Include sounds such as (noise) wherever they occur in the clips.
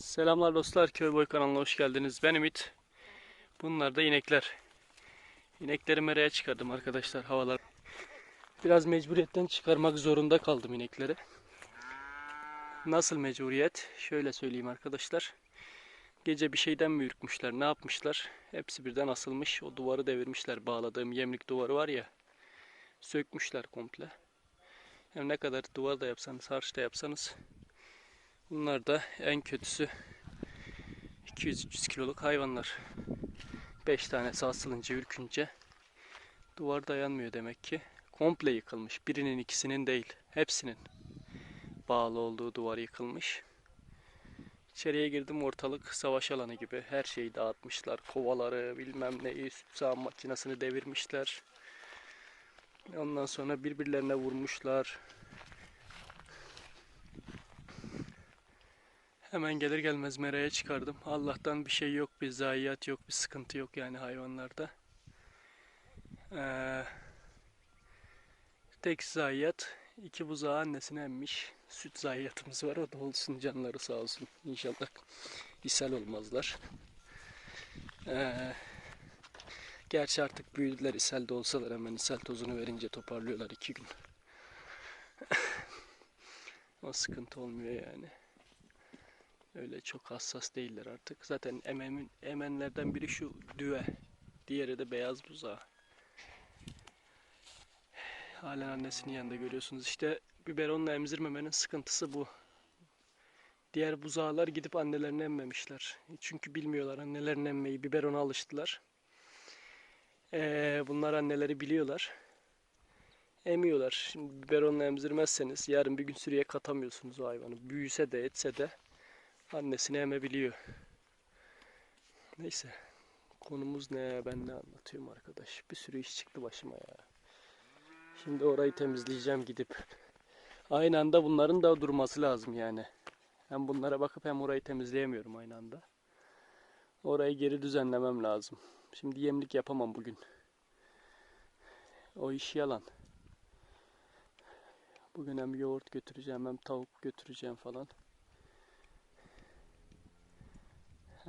Selamlar dostlar, Köy Boy kanalına hoş geldiniz. Ben Ümit. Bunlar da inekler. İnekleri meraya çıkardım arkadaşlar havalar. Biraz mecburiyetten çıkarmak zorunda kaldım inekleri. Nasıl mecburiyet? Şöyle söyleyeyim arkadaşlar. Gece bir şeyden mi ürkmüşler, ne yapmışlar? Hepsi birden asılmış. O duvarı devirmişler. Bağladığım yemlik duvarı var ya. Sökmüşler komple. Hem ne kadar duvar da yapsanız, harç da yapsanız Bunlar da en kötüsü 200-300 kiloluk hayvanlar. 5 tanesi asılınca ürkünce duvar dayanmıyor demek ki. Komple yıkılmış. Birinin ikisinin değil. Hepsinin bağlı olduğu duvar yıkılmış. İçeriye girdim ortalık savaş alanı gibi. Her şeyi dağıtmışlar. Kovaları bilmem neyi süt sağım makinesini devirmişler. Ondan sonra birbirlerine vurmuşlar. Hemen gelir gelmez meraya çıkardım. Allah'tan bir şey yok, bir zayiat yok, bir sıkıntı yok yani hayvanlarda. Ee, tek zayiat iki buzağı annesine emmiş. Süt zayiatımız var. O da olsun canları sağ olsun. İnşallah ishal olmazlar. Ee, gerçi artık büyüdüler. ishal de olsalar hemen ishal tozunu verince toparlıyorlar iki gün. (laughs) o sıkıntı olmuyor yani. Öyle çok hassas değiller artık. Zaten ememin, emenlerden biri şu düve. Diğeri de beyaz buzağı. Halen annesinin yanında görüyorsunuz. İşte biberonla emzirmemenin sıkıntısı bu. Diğer buzağlar gidip annelerini emmemişler. Çünkü bilmiyorlar annelerini emmeyi. Biberona alıştılar. Ee, bunlar anneleri biliyorlar. Emiyorlar. Şimdi biberonla emzirmezseniz yarın bir gün sürüye katamıyorsunuz o hayvanı. Büyüse de etse de annesini emebiliyor. Neyse. Konumuz ne? Ben ne anlatıyorum arkadaş? Bir sürü iş çıktı başıma ya. Şimdi orayı temizleyeceğim gidip. Aynı anda bunların da durması lazım yani. Hem bunlara bakıp hem orayı temizleyemiyorum aynı anda. Orayı geri düzenlemem lazım. Şimdi yemlik yapamam bugün. O iş yalan. Bugün hem yoğurt götüreceğim hem tavuk götüreceğim falan.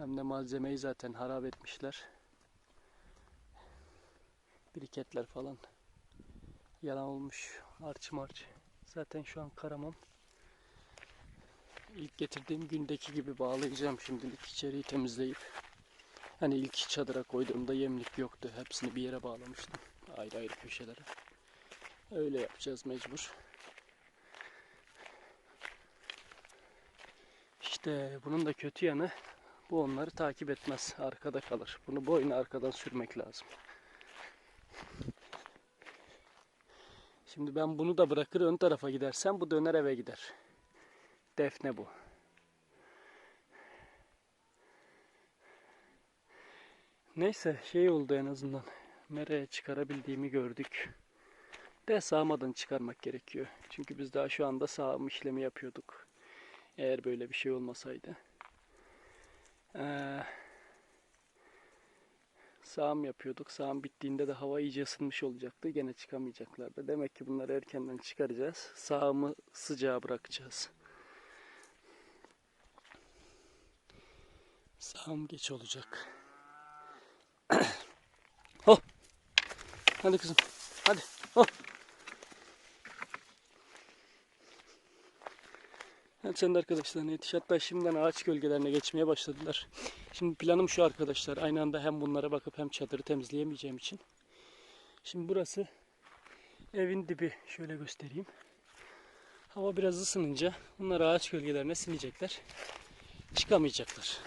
Hem de malzemeyi zaten harap etmişler. Biriketler falan. Yalan olmuş. Arç març. Zaten şu an karamam. İlk getirdiğim gündeki gibi bağlayacağım şimdilik içeriği temizleyip. Hani ilk çadıra koyduğumda yemlik yoktu. Hepsini bir yere bağlamıştım. Ayrı ayrı köşelere. Öyle yapacağız mecbur. İşte bunun da kötü yanı bu onları takip etmez. Arkada kalır. Bunu boyuna arkadan sürmek lazım. Şimdi ben bunu da bırakır ön tarafa gidersem bu döner eve gider. Defne bu. Neyse şey oldu en azından. Mereye çıkarabildiğimi gördük. De sağmadan çıkarmak gerekiyor. Çünkü biz daha şu anda sağım işlemi yapıyorduk. Eğer böyle bir şey olmasaydı. Ee, sağım yapıyorduk. Sağım bittiğinde de hava iyice ısınmış olacaktı. Gene çıkamayacaklardı. Demek ki bunları erkenden çıkaracağız. Sağımı sıcağa bırakacağız. Sağım geç olacak. (coughs) oh. Hadi kızım. Hadi. Oh. Evet sen de arkadaşlarına yetiş. Hatta şimdiden ağaç gölgelerine geçmeye başladılar. Şimdi planım şu arkadaşlar. Aynı anda hem bunlara bakıp hem çadırı temizleyemeyeceğim için. Şimdi burası evin dibi. Şöyle göstereyim. Hava biraz ısınınca bunlar ağaç gölgelerine sinecekler. Çıkamayacaklar.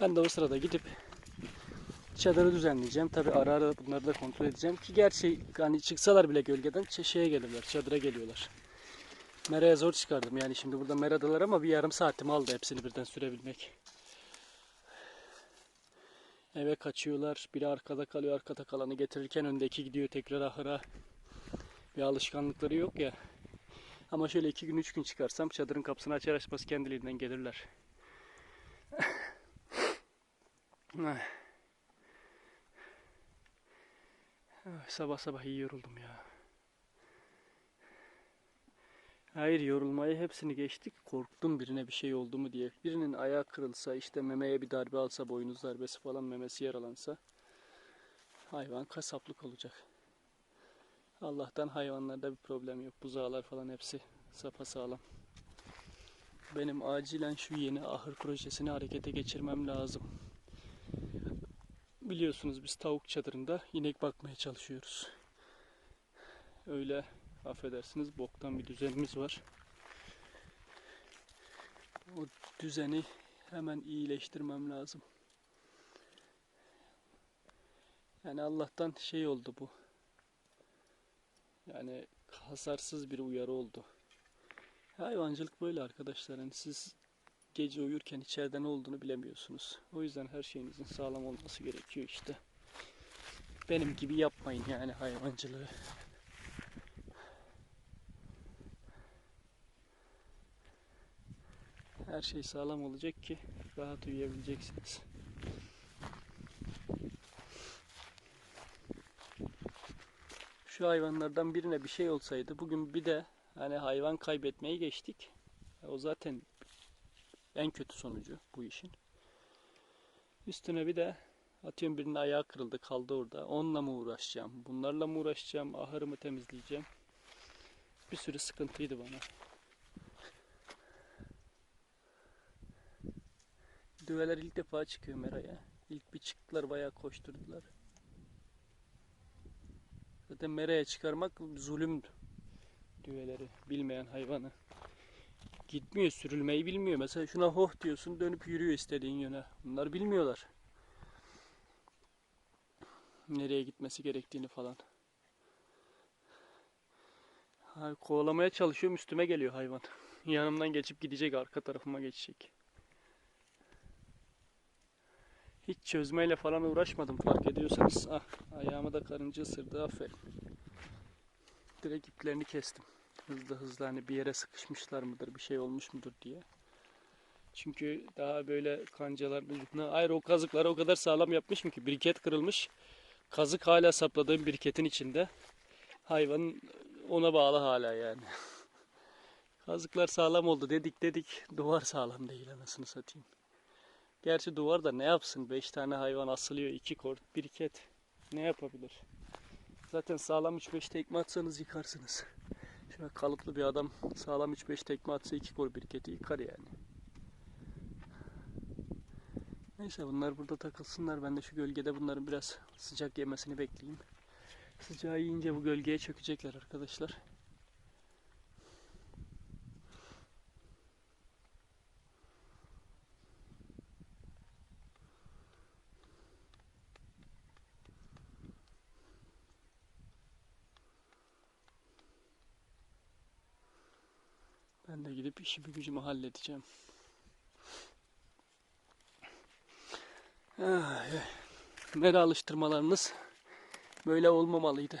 Ben de o sırada gidip çadırı düzenleyeceğim. Tabi ara ara bunları da kontrol edeceğim ki gerçi hani çıksalar bile gölgeden şeye gelirler, çadıra geliyorlar. Mera'ya zor çıkardım yani şimdi burada meradalar ama bir yarım saatimi aldı hepsini birden sürebilmek. Eve kaçıyorlar. Biri arkada kalıyor. Arkada kalanı getirirken öndeki gidiyor tekrar ahıra. Bir alışkanlıkları yok ya. Ama şöyle iki gün üç gün çıkarsam çadırın kapısını açar açmaz kendiliğinden gelirler. (laughs) sabah sabah iyi yoruldum ya. Hayır yorulmayı hepsini geçtik. Korktum birine bir şey oldu mu diye. Birinin ayağı kırılsa işte memeye bir darbe alsa boynuz darbesi falan memesi yaralansa hayvan kasaplık olacak. Allah'tan hayvanlarda bir problem yok. Buzağlar falan hepsi sapasağlam. Benim acilen şu yeni ahır projesini harekete geçirmem lazım. Biliyorsunuz biz tavuk çadırında inek bakmaya çalışıyoruz. Öyle affedersiniz boktan bir düzenimiz var. O düzeni hemen iyileştirmem lazım. Yani Allah'tan şey oldu bu. Yani hasarsız bir uyarı oldu. Hayvancılık böyle arkadaşlar. Yani siz gece uyurken içeride ne olduğunu bilemiyorsunuz. O yüzden her şeyinizin sağlam olması gerekiyor işte. Benim gibi yapmayın yani hayvancılığı. Her şey sağlam olacak ki rahat uyuyabileceksiniz. Şu hayvanlardan birine bir şey olsaydı bugün bir de hani hayvan kaybetmeyi geçtik. O zaten en kötü sonucu bu işin. Üstüne bir de atıyorum birinin ayağı kırıldı kaldı orada. Onunla mı uğraşacağım? Bunlarla mı uğraşacağım? Ahırımı temizleyeceğim. Bir sürü sıkıntıydı bana. Düveler ilk defa çıkıyor meraya. İlk bir çıktılar bayağı koşturdular. Zaten meraya çıkarmak zulüm düveleri bilmeyen hayvanı. Gitmiyor sürülmeyi bilmiyor. Mesela şuna hoh diyorsun dönüp yürüyor istediğin yöne. Bunlar bilmiyorlar. Nereye gitmesi gerektiğini falan. Ha, kovalamaya çalışıyorum üstüme geliyor hayvan. (laughs) Yanımdan geçip gidecek arka tarafıma geçecek. Hiç çözmeyle falan uğraşmadım fark ediyorsanız. Ah ayağıma da karınca ısırdı aferin. Direkt iplerini kestim. Hızlı hızlı hani bir yere sıkışmışlar mıdır bir şey olmuş mudur diye. Çünkü daha böyle kancaların ucuna ayrı o kazıkları o kadar sağlam yapmışım ki biriket kırılmış. Kazık hala sapladığım biriketin içinde. Hayvanın ona bağlı hala yani. (laughs) Kazıklar sağlam oldu dedik dedik. Duvar sağlam değil anasını satayım. Gerçi duvar da ne yapsın? 5 tane hayvan asılıyor. 2 kort, biriket. Ne yapabilir? Zaten sağlam 3-5 tekme atsanız yıkarsınız. Şöyle kalıplı bir adam sağlam 3-5 tekme atsa 2 kor biriketi yıkar yani. Neyse bunlar burada takılsınlar. Ben de şu gölgede bunların biraz sıcak yemesini bekleyeyim. Sıcağı yiyince bu gölgeye çökecekler arkadaşlar. Ben de gidip işimi gücümü halledeceğim. Ah, eh. Mera alıştırmalarınız böyle olmamalıydı.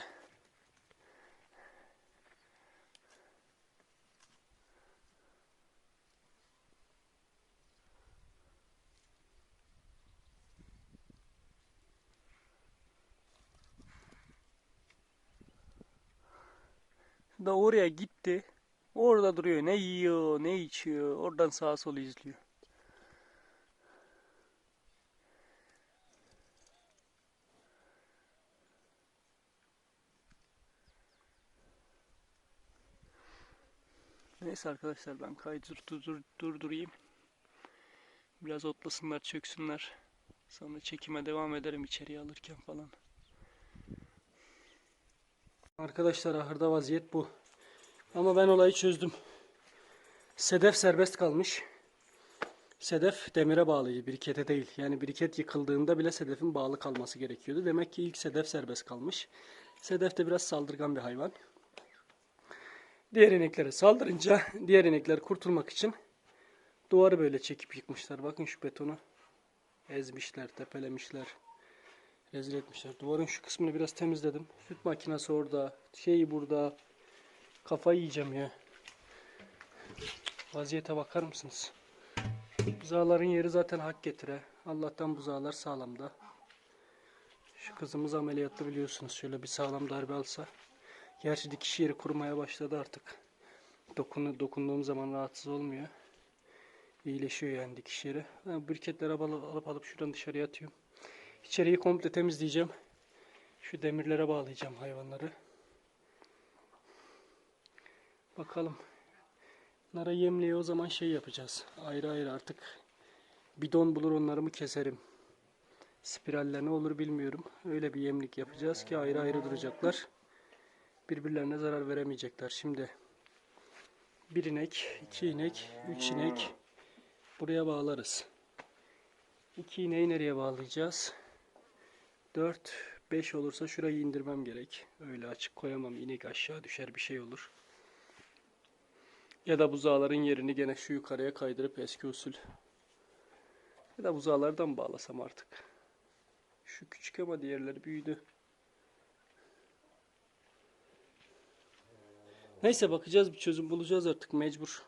Da oraya gitti. Orada duruyor. Ne yiyor, ne içiyor. Oradan sağa sola izliyor. Neyse arkadaşlar ben kaydı dur, dur, durdurayım. Biraz otlasınlar, çöksünler. Sonra çekime devam ederim içeriye alırken falan. Arkadaşlar ahırda vaziyet bu. Ama ben olayı çözdüm. Sedef serbest kalmış. Sedef demire bağlıydı, birikete değil. Yani biriket yıkıldığında bile sedefin bağlı kalması gerekiyordu. Demek ki ilk sedef serbest kalmış. Sedef de biraz saldırgan bir hayvan. Diğer ineklere saldırınca (laughs) diğer inekler kurtulmak için duvarı böyle çekip yıkmışlar. Bakın şu betonu ezmişler, tepelemişler. Rezil etmişler. Duvarın şu kısmını biraz temizledim. Süt makinesi orada, şeyi burada. Kafayı yiyeceğim ya. Vaziyete bakar mısınız? Buzağların yeri zaten hak getire. Allah'tan buzağlar sağlamda. Şu kızımız ameliyatlı biliyorsunuz. Şöyle bir sağlam darbe alsa. Gerçi dikiş yeri kurumaya başladı artık. Dokunu, dokunduğum zaman rahatsız olmuyor. İyileşiyor yani dikiş yeri. Ben briketleri alıp, alıp alıp şuradan dışarıya atıyorum. İçeriği komple temizleyeceğim. Şu demirlere bağlayacağım hayvanları. Bakalım. Nara yemliği o zaman şey yapacağız. Ayrı ayrı artık bidon bulur onları mı keserim. Spiralle ne olur bilmiyorum. Öyle bir yemlik yapacağız ki ayrı ayrı duracaklar. Birbirlerine zarar veremeyecekler. Şimdi bir inek, iki inek, üç inek buraya bağlarız. İki ineği nereye bağlayacağız? 4, 5 olursa şurayı indirmem gerek. Öyle açık koyamam. İnek aşağı düşer bir şey olur. Ya da buzağların yerini gene şu yukarıya kaydırıp eski usul. Ya da buzağlardan bağlasam artık. Şu küçük ama diğerleri büyüdü. Neyse bakacağız bir çözüm bulacağız artık mecbur.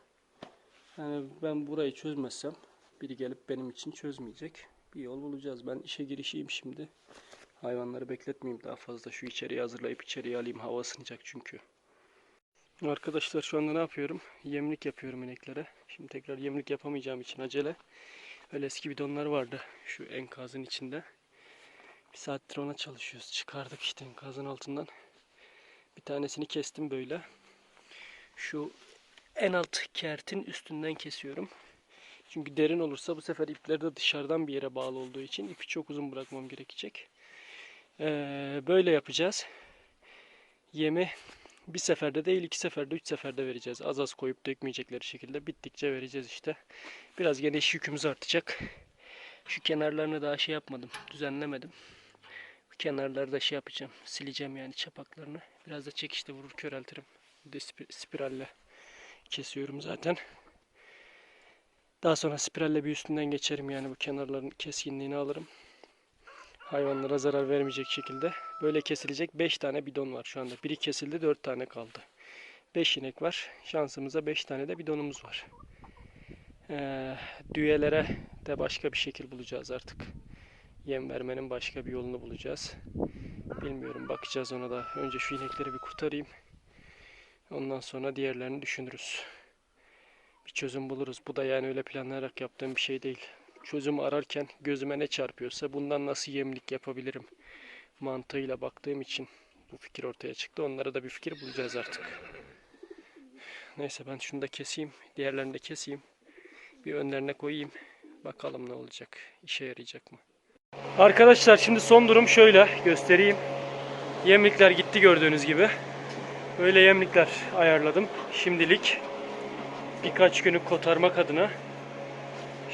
Yani ben burayı çözmezsem biri gelip benim için çözmeyecek. Bir yol bulacağız. Ben işe girişeyim şimdi. Hayvanları bekletmeyeyim daha fazla. Şu içeriği hazırlayıp içeriye alayım. Hava ısınacak çünkü. Arkadaşlar şu anda ne yapıyorum? Yemlik yapıyorum ineklere. Şimdi tekrar yemlik yapamayacağım için acele. Öyle eski bidonlar vardı şu enkazın içinde. Bir saattir ona çalışıyoruz. Çıkardık işte enkazın altından. Bir tanesini kestim böyle. Şu en alt kertin üstünden kesiyorum. Çünkü derin olursa bu sefer ipleri de dışarıdan bir yere bağlı olduğu için ipi çok uzun bırakmam gerekecek. Ee, böyle yapacağız. Yemi bir seferde değil iki seferde üç seferde vereceğiz. Az az koyup dökmeyecekleri şekilde bittikçe vereceğiz işte. Biraz gene iş yükümüz artacak. Şu kenarlarını daha şey yapmadım. Düzenlemedim. Bu kenarları da şey yapacağım. Sileceğim yani çapaklarını. Biraz da çekişte vurur köreltirim. De spi- spiralle kesiyorum zaten. Daha sonra spiralle bir üstünden geçerim yani bu kenarların keskinliğini alırım. Hayvanlara zarar vermeyecek şekilde. Böyle kesilecek 5 tane bidon var şu anda. Biri kesildi 4 tane kaldı. 5 inek var. Şansımıza 5 tane de bidonumuz var. Ee, düğelere de başka bir şekil bulacağız artık. Yem vermenin başka bir yolunu bulacağız. Bilmiyorum bakacağız ona da. Önce şu inekleri bir kurtarayım. Ondan sonra diğerlerini düşünürüz. Bir çözüm buluruz. Bu da yani öyle planlayarak yaptığım bir şey değil. Çözüm ararken gözüme ne çarpıyorsa bundan nasıl yemlik yapabilirim mantığıyla baktığım için bu fikir ortaya çıktı. Onlara da bir fikir bulacağız artık. Neyse ben şunu da keseyim. Diğerlerini de keseyim. Bir önlerine koyayım. Bakalım ne olacak. İşe yarayacak mı? Arkadaşlar şimdi son durum şöyle göstereyim. Yemlikler gitti gördüğünüz gibi. Böyle yemlikler ayarladım. Şimdilik birkaç günü kotarmak adına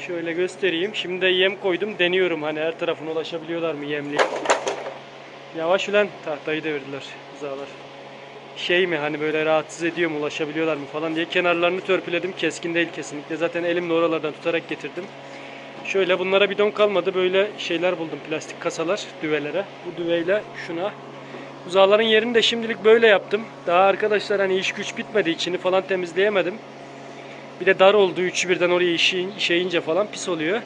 şöyle göstereyim. Şimdi de yem koydum. Deniyorum hani her tarafına ulaşabiliyorlar mı yemliğe. Yavaş ulan tahtayı devirdiler buzalar. Şey mi hani böyle rahatsız ediyor mu ulaşabiliyorlar mı falan diye kenarlarını törpüledim. Keskin değil kesinlikle. Zaten elimle oralardan tutarak getirdim. Şöyle bunlara bidon kalmadı. Böyle şeyler buldum plastik kasalar düvelere. Bu düveyle şuna. Buzağların yerini de şimdilik böyle yaptım. Daha arkadaşlar hani iş güç bitmedi. içini falan temizleyemedim. Bir de dar olduğu üçü birden oraya işe, işeyince falan pis oluyor.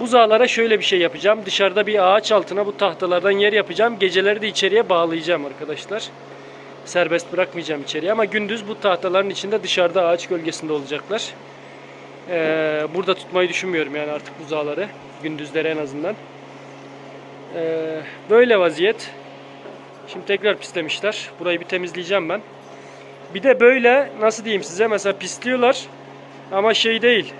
Buzağlara şöyle bir şey yapacağım. Dışarıda bir ağaç altına bu tahtalardan yer yapacağım. Geceleri de içeriye bağlayacağım arkadaşlar. Serbest bırakmayacağım içeriye ama gündüz bu tahtaların içinde dışarıda ağaç gölgesinde olacaklar. Ee, burada tutmayı düşünmüyorum yani artık buzağları. Gündüzleri en azından. Ee, böyle vaziyet. Şimdi tekrar pislemişler. Burayı bir temizleyeceğim ben. Bir de böyle nasıl diyeyim size mesela pisliyorlar ama şey değil.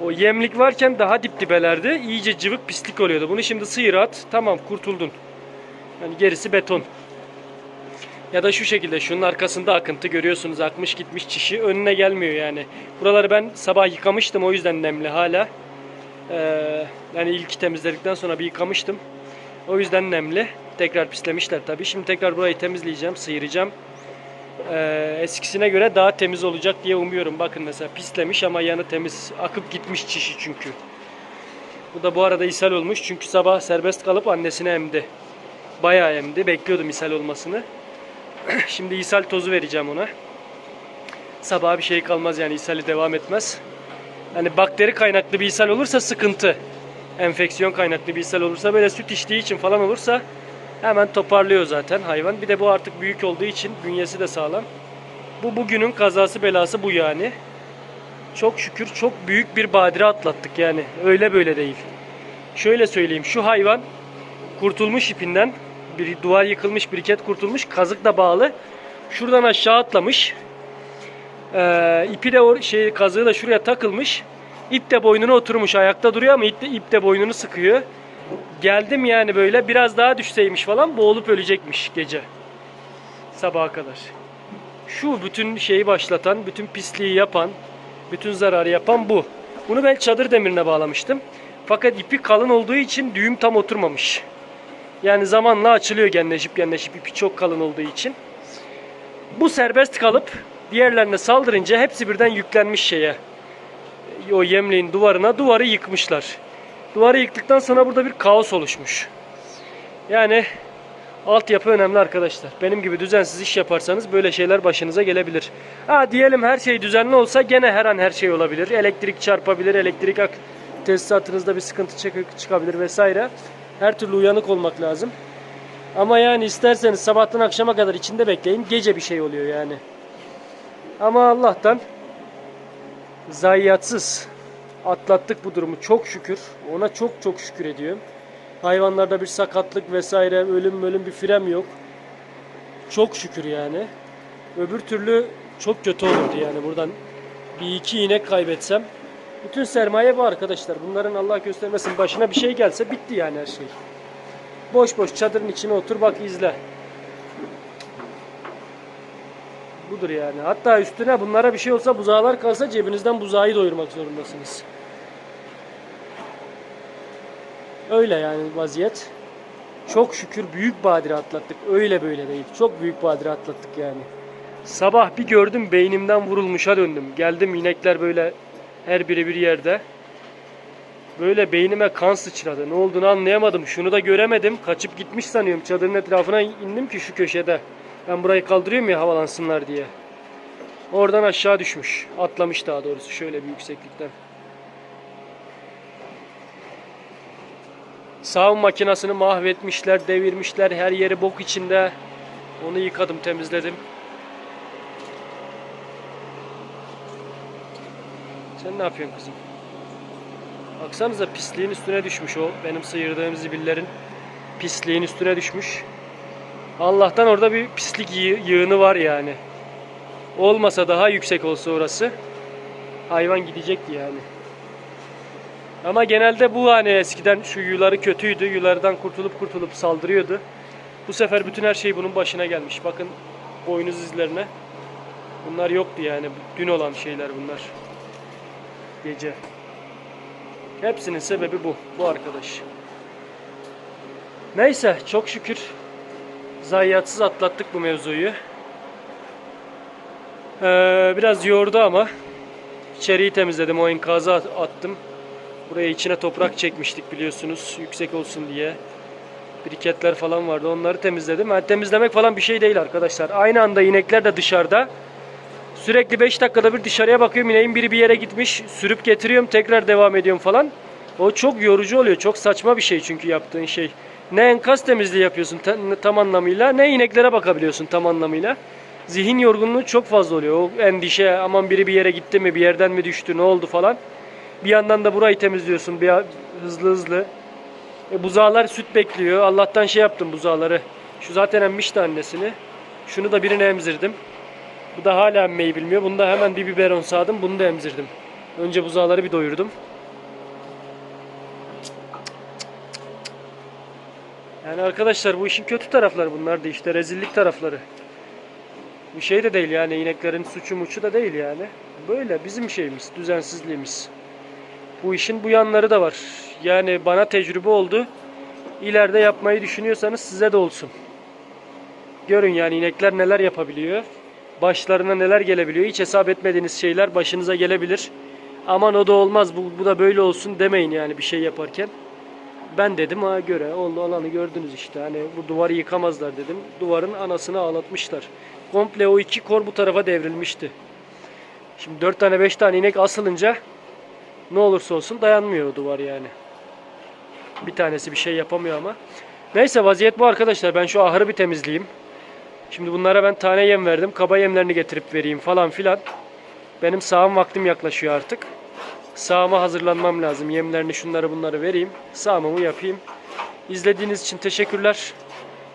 O yemlik varken daha dip dibelerdi. İyice cıvık pislik oluyordu. Bunu şimdi sıyır at. Tamam kurtuldun. Yani gerisi beton. Ya da şu şekilde şunun arkasında akıntı görüyorsunuz. Akmış gitmiş çişi önüne gelmiyor yani. Buraları ben sabah yıkamıştım o yüzden nemli hala. Ee, yani ilk temizledikten sonra bir yıkamıştım. O yüzden nemli. Tekrar pislemişler tabii. Şimdi tekrar burayı temizleyeceğim, sıyıracağım. Ee, eskisine göre daha temiz olacak diye umuyorum. Bakın mesela pislemiş ama yanı temiz. Akıp gitmiş çişi çünkü. Bu da bu arada ishal olmuş. Çünkü sabah serbest kalıp annesine emdi. Bayağı emdi. Bekliyordum ishal olmasını. (clears throat) Şimdi ishal tozu vereceğim ona. Sabaha bir şey kalmaz yani ishali devam etmez. Hani bakteri kaynaklı bir ishal olursa sıkıntı. Enfeksiyon kaynaklı bir ishal olursa böyle süt içtiği için falan olursa hemen toparlıyor zaten hayvan. Bir de bu artık büyük olduğu için bünyesi de sağlam. Bu bugünün kazası belası bu yani. Çok şükür çok büyük bir badire atlattık yani. Öyle böyle değil. Şöyle söyleyeyim şu hayvan kurtulmuş ipinden bir duvar yıkılmış biriket kurtulmuş kazık da bağlı. Şuradan aşağı atlamış. Ee, ipi de o şey kazığı da şuraya takılmış. İp de boynuna oturmuş ayakta duruyor ama ip de, ip de boynunu sıkıyor. Geldim yani böyle biraz daha düşseymiş falan boğulup ölecekmiş gece. Sabaha kadar. Şu bütün şeyi başlatan, bütün pisliği yapan, bütün zararı yapan bu. Bunu ben çadır demirine bağlamıştım. Fakat ipi kalın olduğu için düğüm tam oturmamış. Yani zamanla açılıyor genleşip genleşip ipi çok kalın olduğu için. Bu serbest kalıp diğerlerine saldırınca hepsi birden yüklenmiş şeye. O yemliğin duvarına duvarı yıkmışlar. Duvarı yıktıktan sonra burada bir kaos oluşmuş. Yani altyapı önemli arkadaşlar. Benim gibi düzensiz iş yaparsanız böyle şeyler başınıza gelebilir. Ha diyelim her şey düzenli olsa gene her an her şey olabilir. Elektrik çarpabilir, elektrik ak tesisatınızda bir sıkıntı çık- çıkabilir vesaire. Her türlü uyanık olmak lazım. Ama yani isterseniz sabahtan akşama kadar içinde bekleyin. Gece bir şey oluyor yani. Ama Allah'tan zayiatsız atlattık bu durumu çok şükür. Ona çok çok şükür ediyorum. Hayvanlarda bir sakatlık vesaire, ölüm ölüm bir frem yok. Çok şükür yani. Öbür türlü çok kötü olurdu yani buradan bir iki inek kaybetsem. Bütün sermaye bu arkadaşlar. Bunların Allah göstermesin başına bir şey gelse bitti yani her şey. Boş boş çadırın içine otur bak izle. Budur yani. Hatta üstüne bunlara bir şey olsa buzağlar kalsa cebinizden buzağı doyurmak zorundasınız. Öyle yani vaziyet. Çok şükür büyük badire atlattık. Öyle böyle değil. Çok büyük badire atlattık yani. Sabah bir gördüm beynimden vurulmuşa döndüm. Geldim inekler böyle her biri bir yerde. Böyle beynime kan sıçradı. Ne olduğunu anlayamadım. Şunu da göremedim. Kaçıp gitmiş sanıyorum. Çadırın etrafına indim ki şu köşede. Ben burayı kaldırıyorum ya havalansınlar diye. Oradan aşağı düşmüş. Atlamış daha doğrusu şöyle bir yükseklikten. Sağım makinesini mahvetmişler, devirmişler. Her yeri bok içinde. Onu yıkadım, temizledim. Sen ne yapıyorsun kızım? Baksanıza pisliğin üstüne düşmüş o. Benim sıyırdığım zibillerin pisliğin üstüne düşmüş. Allah'tan orada bir pislik yı- yığını var yani. Olmasa daha yüksek olsa orası hayvan gidecekti yani. Ama genelde bu hani eskiden şu yuları kötüydü. Yulardan kurtulup kurtulup saldırıyordu. Bu sefer bütün her şey bunun başına gelmiş. Bakın boynuz izlerine. Bunlar yoktu yani. Dün olan şeyler bunlar. Gece. Hepsinin sebebi bu. Bu arkadaş. Neyse çok şükür zayiatsız atlattık bu mevzuyu. Ee, biraz yordu ama içeriği temizledim. O enkazı at- attım. Buraya içine toprak çekmiştik biliyorsunuz. Yüksek olsun diye. Biriketler falan vardı. Onları temizledim. Yani temizlemek falan bir şey değil arkadaşlar. Aynı anda inekler de dışarıda. Sürekli 5 dakikada bir dışarıya bakıyorum. İneğin biri bir yere gitmiş. Sürüp getiriyorum. Tekrar devam ediyorum falan. O çok yorucu oluyor. Çok saçma bir şey çünkü yaptığın şey. Ne enkaz temizliği yapıyorsun ta- tam anlamıyla ne ineklere bakabiliyorsun tam anlamıyla. Zihin yorgunluğu çok fazla oluyor. O endişe aman biri bir yere gitti mi bir yerden mi düştü ne oldu falan. Bir yandan da burayı temizliyorsun bir hızlı hızlı. E, buzağlar süt bekliyor. Allah'tan şey yaptım buzağları. Şu zaten emmişti annesini. Şunu da birine emzirdim. Bu da hala emmeyi bilmiyor. Bunu da hemen bir biberon sağdım. Bunu da emzirdim. Önce buzağları bir doyurdum. Yani arkadaşlar bu işin kötü tarafları bunlar da işte rezillik tarafları. Bir şey de değil yani ineklerin suçu muçu da değil yani. Böyle bizim şeyimiz, düzensizliğimiz. Bu işin bu yanları da var. Yani bana tecrübe oldu. İleride yapmayı düşünüyorsanız size de olsun. Görün yani inekler neler yapabiliyor. Başlarına neler gelebiliyor. Hiç hesap etmediğiniz şeyler başınıza gelebilir. Aman o da olmaz bu, bu da böyle olsun demeyin yani bir şey yaparken. Ben dedim ha göre oldu olanı gördünüz işte. Hani bu duvarı yıkamazlar dedim. Duvarın anasını ağlatmışlar. Komple o iki kor bu tarafa devrilmişti. Şimdi dört tane beş tane inek asılınca ne olursa olsun dayanmıyor o duvar yani. Bir tanesi bir şey yapamıyor ama. Neyse vaziyet bu arkadaşlar. Ben şu ahırı bir temizleyeyim. Şimdi bunlara ben tane yem verdim. Kaba yemlerini getirip vereyim falan filan. Benim sağım vaktim yaklaşıyor artık. Sağıma hazırlanmam lazım. Yemlerini şunları bunları vereyim. Sağımımı yapayım. İzlediğiniz için teşekkürler.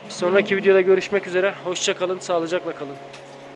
Bir sonraki videoda görüşmek üzere. Hoşça kalın, sağlıcakla kalın.